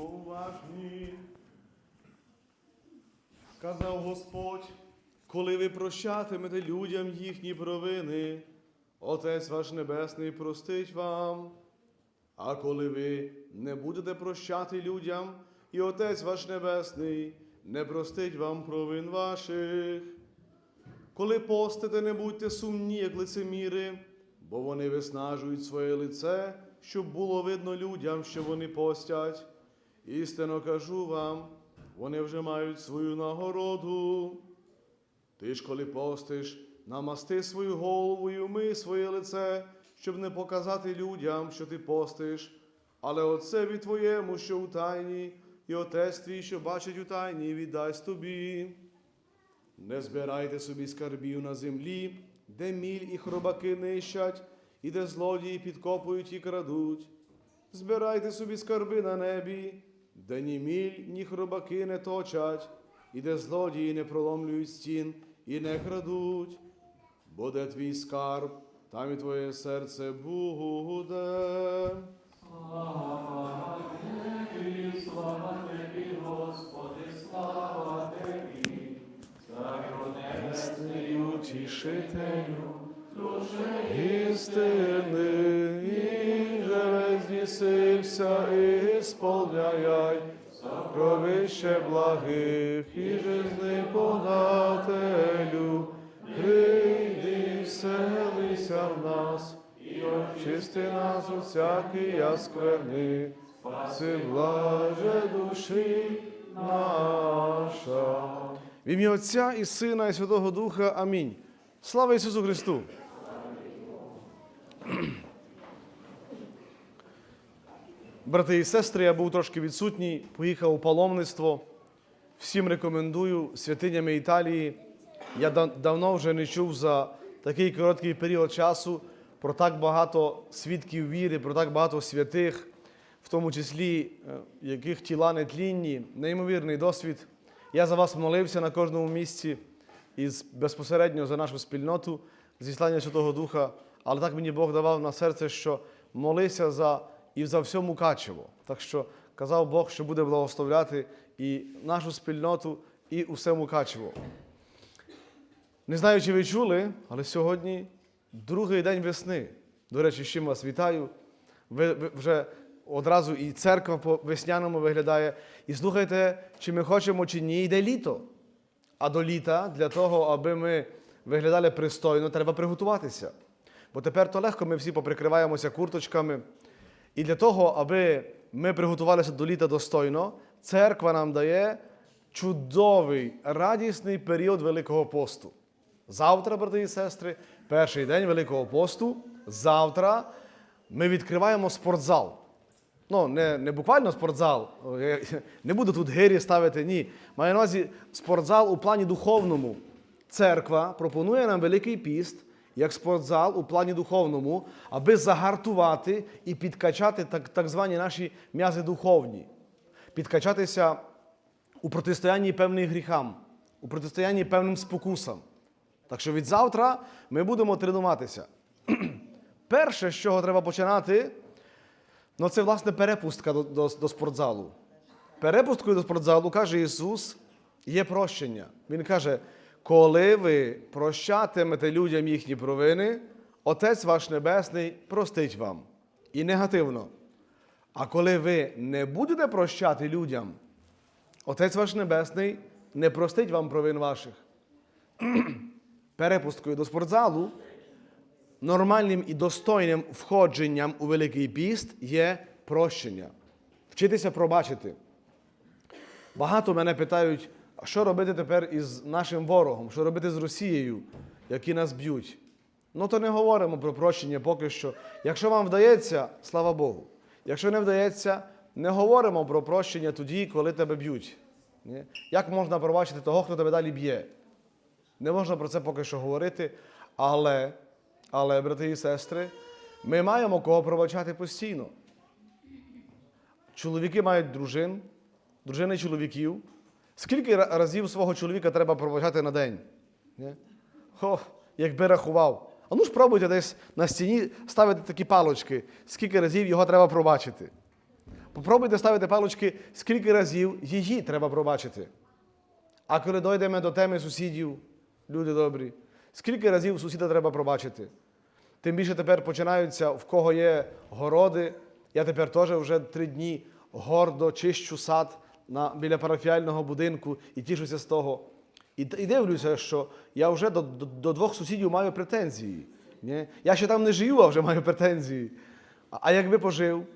уважні. Казав Господь, коли ви прощатимете людям їхні провини, Отець ваш Небесний простить вам. А коли ви не будете прощати людям, і Отець ваш Небесний не простить вам провин ваших. Коли постите, не будьте сумні, як лицеміри, бо вони виснажують своє лице, щоб було видно людям, що вони постять. Істинно кажу вам, вони вже мають свою нагороду. Ти ж, коли постиш, намасти свою голову і умий своє лице, щоб не показати людям, що ти постиш, але отцеві твоєму, що у тайні, і отець твій, що бачить у тайні, віддасть тобі. Не збирайте собі скарбів на землі, де міль і хробаки нищать, і де злодії підкопують і крадуть. Збирайте собі скарби на небі, де ні міль, ні хробаки не точать, і де злодії не проломлюють стін і не крадуть. Бо де твій скарб, там і твоє серце буде. Істинний утішителю, істини, і сповняй сокровище благих, і жизни подателю, прийди, вселися в нас, і очисти нас у всякий яскверни, спаси блаже душі наша. В ім'я Отця і Сина, і Святого Духа. Амінь. Слава Ісусу Христу! Брати і сестри, я був трошки відсутній, поїхав у паломництво. Всім рекомендую святинями Італії. Я да- давно вже не чув за такий короткий період часу про так багато свідків віри, про так багато святих, в тому числі е, яких тіла нетлінні, неймовірний досвід. Я за вас молився на кожному місці і безпосередньо за нашу спільноту, зіслання Святого Духа. Але так мені Бог давав на серце, що молися за і за все Мукачево. Так що казав Бог, що буде благословляти і нашу спільноту, і усе Мукачево. Не знаю, чи ви чули, але сьогодні другий день весни. До речі, з чим вас вітаю. Ви, ви вже одразу і церква по весняному виглядає. І слухайте, чи ми хочемо, чи ні, йде літо. А до літа для того, аби ми виглядали пристойно, треба приготуватися. Бо тепер то легко ми всі поприкриваємося курточками. І для того, аби ми приготувалися до літа достойно, церква нам дає чудовий, радісний період Великого посту. Завтра, брати і сестри, перший день Великого посту. Завтра ми відкриваємо спортзал. Ну, не, не буквально спортзал. Не буду тут гирі ставити, ні. Маю на увазі спортзал у плані духовному. Церква пропонує нам Великий піст як спортзал у плані духовному, аби загартувати і підкачати так, так звані наші м'язи духовні, підкачатися у протистоянні певним гріхам, у протистоянні певним спокусам. Так що від завтра ми будемо тренуватися. Перше, з чого треба починати, ну це власне перепустка до, до, до спортзалу. Перепусткою до спортзалу, каже Ісус, є прощення. Він каже: коли ви прощатимете людям їхні провини, Отець ваш Небесний простить вам. І негативно. А коли ви не будете прощати людям, Отець ваш Небесний не простить вам провин ваших. Перепусткою до спортзалу нормальним і достойним входженням у Великий піст є прощення. Вчитися пробачити. Багато мене питають, а що робити тепер із нашим ворогом, що робити з Росією, які нас б'ють. Ну, то не говоримо про прощення поки що. Якщо вам вдається, слава Богу. Якщо не вдається, не говоримо про прощення тоді, коли тебе б'ють. Як можна пробачити того, хто тебе далі б'є? Не можна про це поки що говорити, але, але, брати і сестри, ми маємо кого пробачати постійно. Чоловіки мають дружин, дружини чоловіків. Скільки разів свого чоловіка треба пробачати на день? Ні? О, якби рахував. А ну ж пробуйте десь на стіні ставити такі палочки, скільки разів його треба пробачити. Попробуйте ставити палочки, скільки разів її треба пробачити. А коли дійдемо до теми сусідів, люди добрі, скільки разів сусіда треба пробачити? Тим більше тепер починаються, в кого є городи. Я тепер теж вже три дні гордо чищу сад на, біля парафіального будинку і тішуся з того. І, і дивлюся, що я вже до, до, до двох сусідів маю претензії. Ні? Я ще там не живу, а вже маю претензії. А, а якби пожив?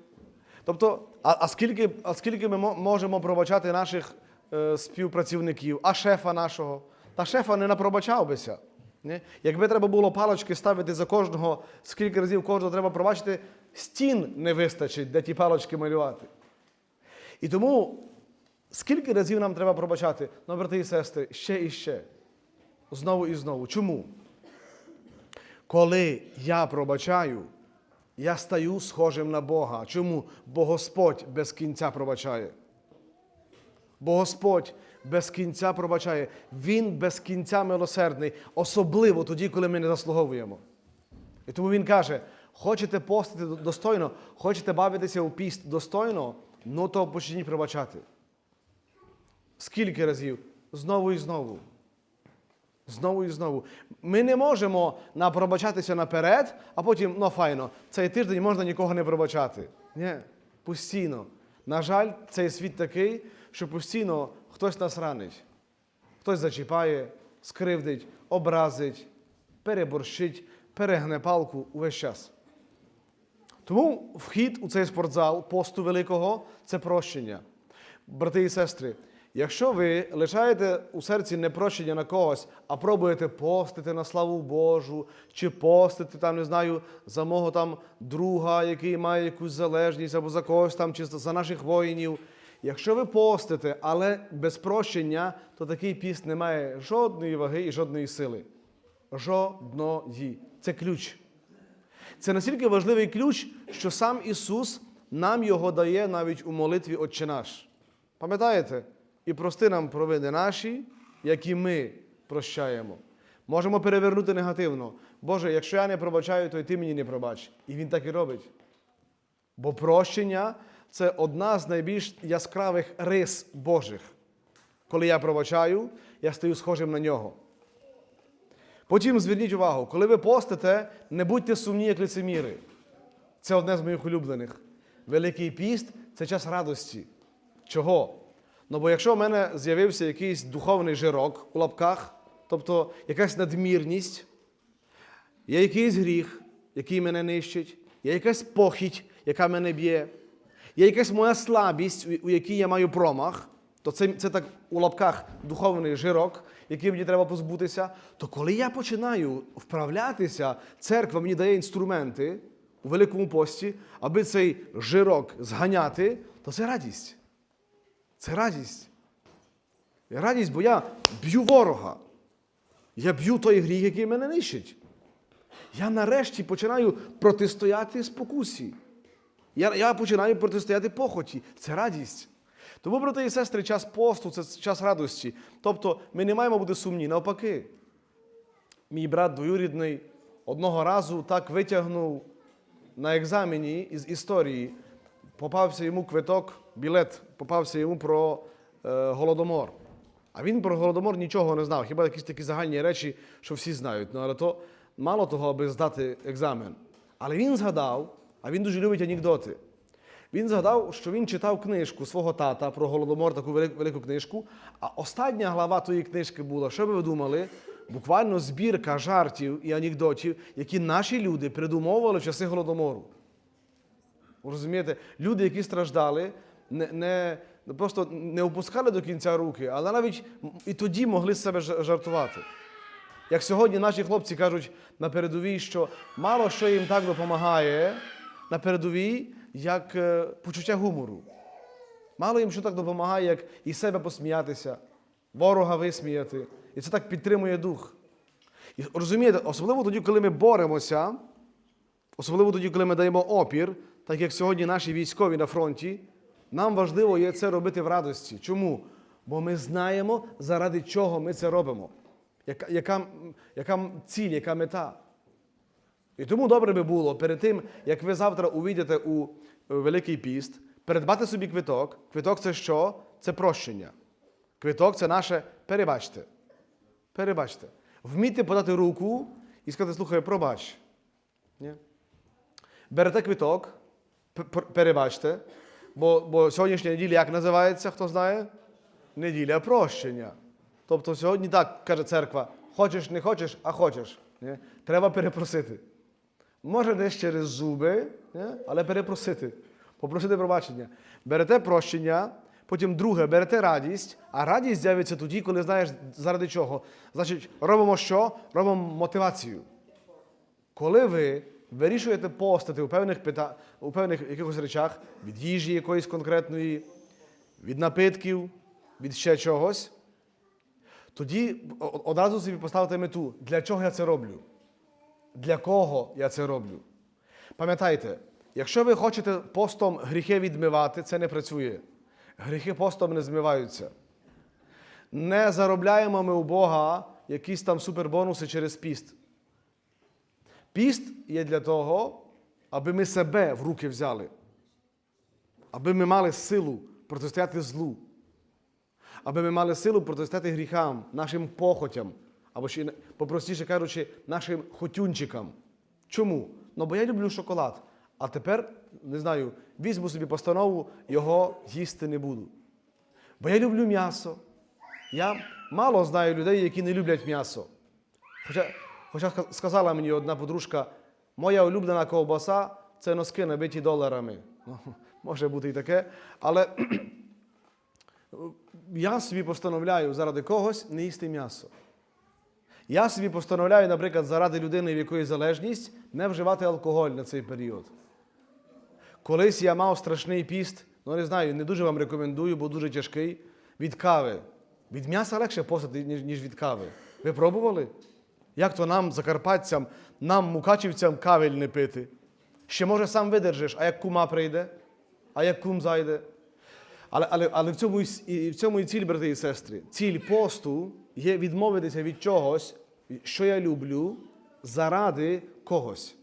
Тобто, а, а, скільки, а скільки ми можемо пробачати наших е, співпрацівників, а шефа нашого? Та шефа не напробачав бися. Ні? Якби треба було палочки ставити за кожного, скільки разів кожного треба пробачити, стін не вистачить, де ті палочки малювати. І тому, скільки разів нам треба пробачати? Ну, брати і сестри, ще і ще. Знову і знову. Чому? Коли я пробачаю, я стаю схожим на Бога. Чому? Бо Господь без кінця пробачає. Бо Господь без кінця пробачає. Він без кінця милосердний, особливо тоді, коли ми не заслуговуємо. І тому він каже: хочете постити достойно, хочете бавитися у піст достойно, ну то почніть пробачати. Скільки разів? Знову і знову. Знову і знову. Ми не можемо напробачатися наперед, а потім, ну файно, цей тиждень можна нікого не пробачати. Ні, постійно. На жаль, цей світ такий, що постійно хтось нас ранить, хтось зачіпає, скривдить, образить, переборщить, перегне палку увесь час. Тому вхід у цей спортзал посту великого це прощення. Брати і сестри, якщо ви лишаєте у серці непрощення на когось, а пробуєте постити на славу Божу, чи постити там, не знаю, за мого там друга, який має якусь залежність, або за когось там, чи за наших воїнів. Якщо ви постите, але без прощення, то такий піст не має жодної ваги і жодної сили. Жодної. Це ключ. Це настільки важливий ключ, що сам Ісус нам його дає навіть у молитві Отче наш. Пам'ятаєте? І прости нам провини наші, які ми прощаємо. Можемо перевернути негативно. Боже, якщо я не пробачаю, то й ти мені не пробач. І Він так і робить. Бо прощення це одна з найбільш яскравих рис Божих. Коли я пробачаю, я стаю схожим на нього. Потім зверніть увагу, коли ви постите, не будьте сумні, як лицеміри. Це одне з моїх улюблених. Великий піст це час радості. Чого? Ну бо якщо в мене з'явився якийсь духовний жирок у лапках, тобто якась надмірність, є якийсь гріх, який мене нищить, є якась похідь, яка мене б'є, є якась моя слабість, у- якій я маю промах, то це, це так у лапках духовний жирок, який мені треба позбутися. То коли я починаю вправлятися, церква мені дає інструменти у Великому пості, аби цей жирок зганяти, то це радість. Це радість. Радість, бо я б'ю ворога. Я б'ю той гріх, який мене нищить. Я нарешті починаю протистояти спокусі. Я, я починаю протистояти похоті. Це радість. Тому, брати і сестри, час посту це час радості. Тобто ми не маємо бути сумні. Навпаки, мій брат двоюрідний одного разу так витягнув на екзамені із історії, попався йому квиток, білет, попався йому про е, голодомор. А він про голодомор нічого не знав, хіба якісь такі загальні речі, що всі знають. Ну, але то мало того, аби здати екзамен. Але він згадав, а він дуже любить анекдоти. Він згадав, що він читав книжку свого тата про голодомор, таку велику, книжку. А остання глава тої книжки була, що би ви думали, буквально збірка жартів і анекдотів, які наші люди придумовували в часи голодомору. Розумієте, люди, які страждали, не, не, просто не опускали до кінця руки, але навіть і тоді могли з себе жартувати. Як сьогодні наші хлопці кажуть на передовій, що мало що їм так допомагає на передовій, як е, почуття гумору. Мало їм що так допомагає, як і себе посміятися, ворога висміяти. І це так підтримує дух. І розумієте, особливо тоді, коли ми боремося, особливо тоді, коли ми даємо опір, так як сьогодні наші військові на фронті, нам важливо є це робити в радості. Чому? Бо ми знаємо, заради чого ми це робимо. Яка, яка, яка ціль, яка мета. І тому добре би було перед тим, як ви завтра увійдете у е, Великий піст, Передбати собі квиток. Квиток це що? Це прощення. Квиток це наше перебачте. Перебачте. Вмійте подати руку і сказати, слухай, пробач. Ні? Берете квиток, перебачте, бо, бо сьогоднішня неділя як називається, хто знає? Неділя прощення. Тобто сьогодні так каже церква: хочеш, не хочеш, а хочеш. Ні? Треба перепросити. Може, десь через зуби, ні? але перепросити. Попросити пробачення. Берете прощення, потім друге, берете радість, а радість з'явиться тоді, коли знаєш, заради чого. Значить, робимо що? Робимо мотивацію. Коли ви вирішуєте постати у певних, пита... у певних якихось речах, від їжі якоїсь конкретної, від напитків, від ще чогось, тоді одразу собі поставити мету, для чого я це роблю? Для кого я це роблю? Пам'ятайте, якщо ви хочете постом гріхи відмивати, це не працює. Гріхи постом не змиваються. Не заробляємо ми у Бога якісь там супербонуси через піст. Піст є для того, аби ми себе в руки взяли, аби ми мали силу протистояти злу, аби ми мали силу протистояти гріхам, нашим похотям, або ще попростіше кажучи, нашим хотюнчикам. Чому? Ну, бо я люблю шоколад. А тепер, не знаю, візьму собі постанову, його їсти не буду. Бо я люблю м'ясо. Я мало знаю людей, які не люблять м'ясо. Хоча, хоча сказала мені одна подружка, моя улюблена ковбаса це носки набиті доларами. Ну, може бути і таке. Але я собі постановляю заради когось не їсти м'ясо. Я собі постановляю, наприклад, заради людини, в якої залежність, не вживати алкоголь на цей період. Колись я мав страшний піст, ну не знаю, не дуже вам рекомендую, бо дуже тяжкий, від кави. Від м'яса легше постати, ніж, від кави. Ви пробували? Як то нам, закарпатцям, нам, мукачівцям, кавель не пити? Ще може сам видержиш, а як кума прийде, а як кум зайде. Але, але, але в, цьому, і в цьому і ціль, брати і сестри. Ціль посту є відмовитися від чогось, що я люблю, заради когось.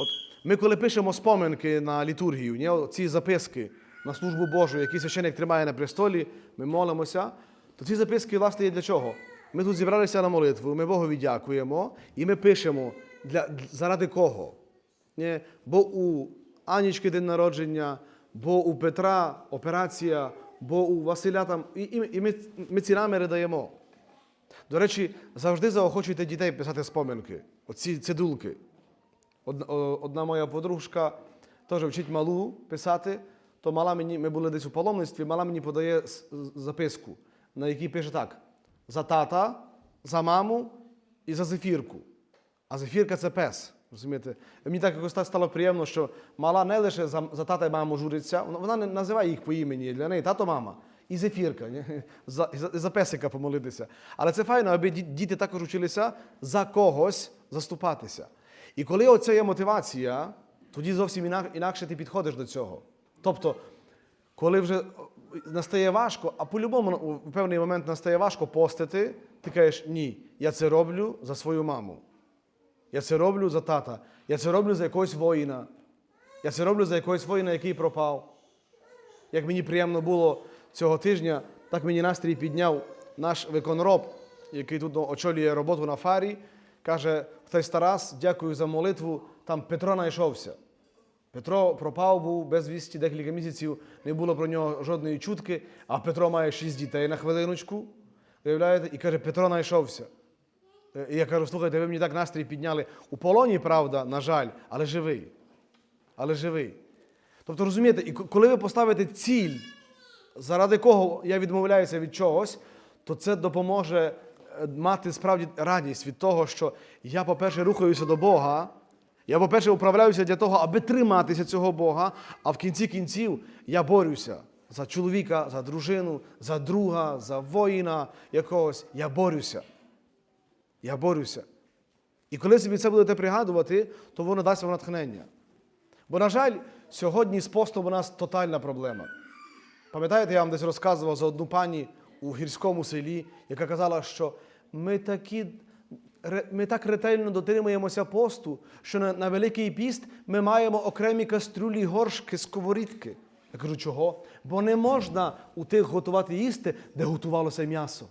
От ми, коли пишемо споминки на літургію, ні, ці записки на службу Божу, які священик тримає на престолі, ми молимося, то ці записки, власне, є для чого? Ми тут зібралися на молитву, ми Богові дякуємо, і ми пишемо для, заради кого? Ні? Бо у Анічки день народження, бо у Петра операція, бо у Василя там. І, і, і ми, ми ці наміри даємо. До речі, завжди заохочуйте дітей писати споминки, оці цидулки. Одна, одна моя подружка теж вчить малу писати, то мала мені, ми були десь у паломництві, мала мені подає записку, на якій пише так: за тата, за маму і за зефірку. А зефірка це пес. Розумієте? Мені так якось так стало приємно, що мала не лише за, за тата і маму журиться, вона, не називає їх по імені для неї тато, мама. І зефірка? За, за, за песика помолитися. Але це файно, аби діти також училися за когось заступатися. І коли оця є мотивація, тоді зовсім інакше ти підходиш до цього. Тобто, коли вже настає важко, а по-любому ну, у певний момент настає важко постити, ти кажеш, ні, я це роблю за свою маму. Я це роблю за тата. Я це роблю за якогось воїна. Я це роблю за якогось воїна, який пропав. Як мені приємно було цього тижня, так мені настрій підняв наш виконроб, який тут очолює роботу на фарі. Каже, хтось Тарас, дякую за молитву. Там Петро знайшовся. Петро пропав був безвісті декілька місяців, не було про нього жодної чутки, а Петро має шість дітей на хвилиночку. Уявляєте? І каже, Петро знайшовся. Е, І я кажу, слухайте, ви мені так настрій підняли. У полоні, правда, на жаль, але живий. Але живий. Тобто, розумієте, і коли ви поставите ціль, заради кого я відмовляюся від чогось, то це допоможе е, мати справді радість від того, що я, по-перше, рухаюся до Бога. Я, по-перше, управляюся для того, аби триматися цього Бога, а в кінці кінців я борюся за чоловіка, за дружину, за друга, за воїна якогось. Я борюся. Я борюся. І коли собі це будете пригадувати, то воно дасть вам натхнення. Бо, на жаль, сьогодні з постом у нас тотальна проблема. Пам'ятаєте, я вам десь розказував за одну пані у гірському селі, яка казала, що ми такі ми так ретельно дотримуємося посту, що на, на Великий піст ми маємо окремі кастрюлі, горшки, сковорідки. Я кажу, чого? Бо не можна у тих готувати їсти, де готувалося м'ясо.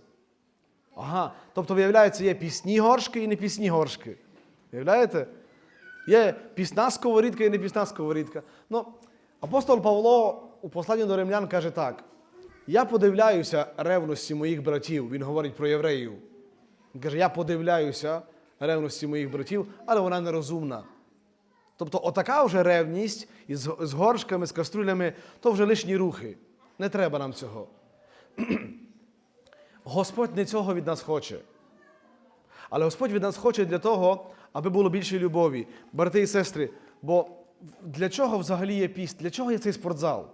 Ага. Тобто, виявляється, є пісні горшки і непісні горшки. Виявляєте? Є пісна сковорідка і непісна сковорідка. Ну, апостол Павло у посланні до римлян каже так: я подивляюся ревності моїх братів. Він говорить про євреїв. Він каже, я подивляюся ревності моїх братів, але вона нерозумна. Тобто, отака вже ревність із, з горшками, з каструлями, то вже лишні рухи. Не треба нам цього. Господь не цього від нас хоче. Але Господь від нас хоче для того, аби було більше любові. Брати і сестри, бо для чого взагалі є піст? Для чого є цей спортзал?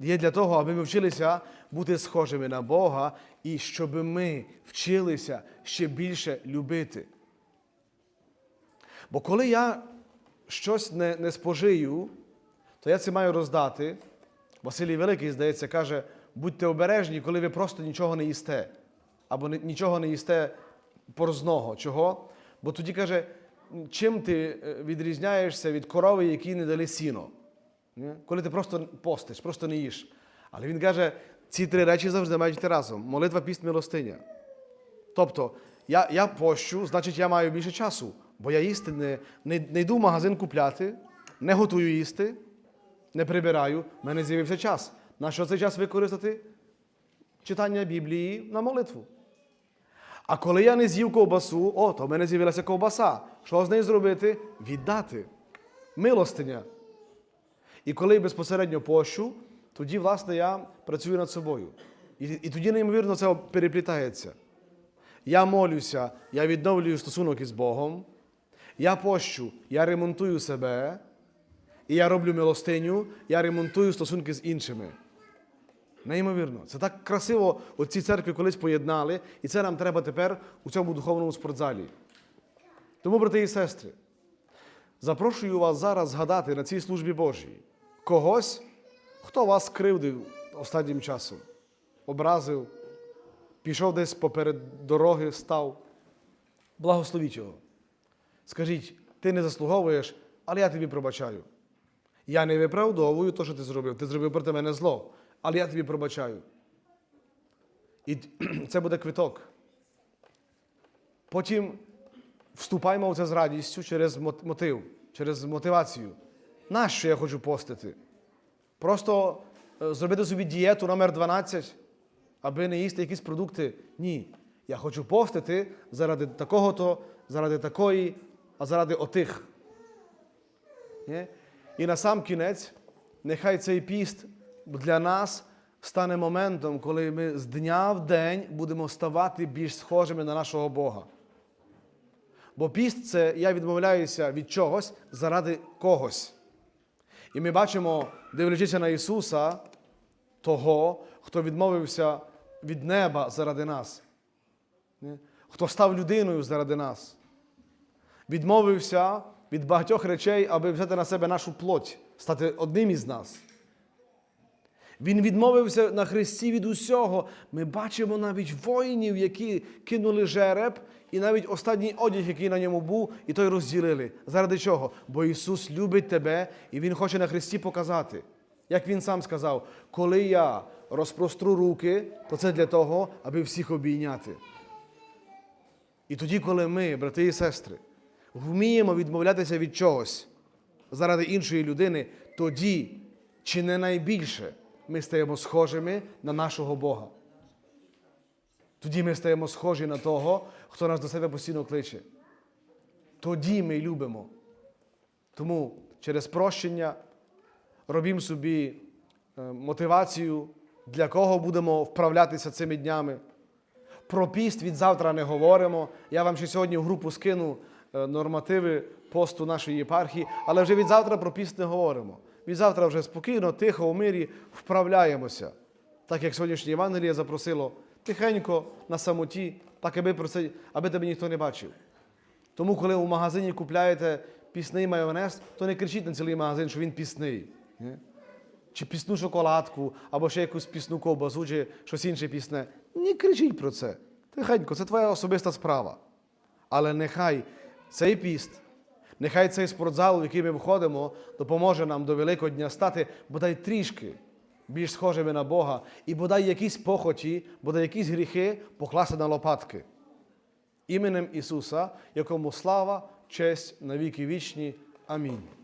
Є для того, аби ми вчилися бути схожими на Бога і щоб ми вчилися ще більше любити. Бо коли я щось не, не спожию, то я це маю роздати. Василій Великий, здається, каже, будьте обережні, коли ви просто нічого не їсте, або нічого не їсте порозного. Чого? Бо тоді каже, чим ти е, відрізняєшся від корови, які не дали сіно? Коли ти просто постиш, просто не їш. Але він каже, ці три речі завжди мають йти разом: молитва, піст, милостиня. Тобто, я, я пощу, значить, я маю більше часу, бо я їсти не, не, не йду в магазин купляти, не готую їсти, не прибираю, в мене з'явився час. На що цей час використати? Читання Біблії на молитву. А коли я не з'їв ковбасу, о, то в мене з'явилася ковбаса. Що з нею зробити? Віддати. Милостиня. І коли я безпосередньо пощу, тоді, власне, я працюю над собою. І, і тоді, неймовірно, це переплітається. Я молюся, я відновлюю стосунок із Богом, я пощу, я ремонтую себе, і я роблю милостиню, я ремонтую стосунки з іншими. Неймовірно. Це так красиво оці церкви колись поєднали, і це нам треба тепер у цьому духовному спортзалі. Тому, брати і сестри, запрошую вас зараз згадати на цій службі Божій когось, хто вас кривдив останнім часом, образив, пішов десь поперед дороги, став. Благословіть його. Скажіть, ти не заслуговуєш, але я тобі пробачаю. Я не виправдовую те, що ти зробив. Ти зробив проти мене зло, але я тобі пробачаю. І це буде квиток. Потім вступаємо в це з радістю через мотив, через мотивацію. Нащо я хочу постити? Просто е, зробити собі дієту номер 12, аби не їсти якісь продукти. Ні. Я хочу постити заради такого-то, заради такої, а заради отих. Ні? І на сам кінець, нехай цей піст для нас стане моментом, коли ми з дня в день будемо ставати більш схожими на нашого Бога. Бо піст це я відмовляюся від чогось заради когось. І ми бачимо, дивлячися на Ісуса, того, хто відмовився від неба заради нас, хто став людиною заради нас, відмовився від багатьох речей, аби взяти на себе нашу плоть, стати одним із нас. Він відмовився на Христі від усього. Ми бачимо навіть воїнів, які кинули жереб, і навіть останній одяг, який на ньому був, і той розділили. Заради чого? Бо Ісус любить тебе, і Він хоче на Христі показати. Як Він сам сказав, коли я розпростру руки, то це для того, аби всіх обійняти. І тоді, коли ми, брати і сестри, вміємо відмовлятися від чогось заради іншої людини, тоді, чи не найбільше, ми стаємо схожими на нашого Бога. Тоді ми стаємо схожі на того, хто нас до себе постійно кличе. Тоді ми любимо. Тому через прощення робімо собі е, мотивацію, для кого будемо вправлятися цими днями. Про піст від завтра не говоримо. Я вам ще сьогодні в групу скину е, нормативи посту нашої єпархії, але вже від завтра про піст не говоримо. Від завтра вже спокійно, тихо, у мирі вправляємося. Так як сьогоднішнє Євангеліє запросило тихенько, на самоті, так аби, про це, аби тебе ніхто не бачив. Тому, коли у магазині купляєте пісний майонез, то не кричіть на цілий магазин, що він пісний. Чи пісну шоколадку, або ще якусь пісну ковбасу, чи щось інше пісне. Не кричіть про це. Тихенько, це твоя особиста справа. Але нехай цей піст, нехай цей спортзал, в який ми входимо, допоможе нам до Великого дня стати бодай трішки більш схожими на Бога, і бодай якісь похоті, бодай якісь гріхи покласти на лопатки. Іменем Ісуса, якому слава, честь на віки вічні. Амінь.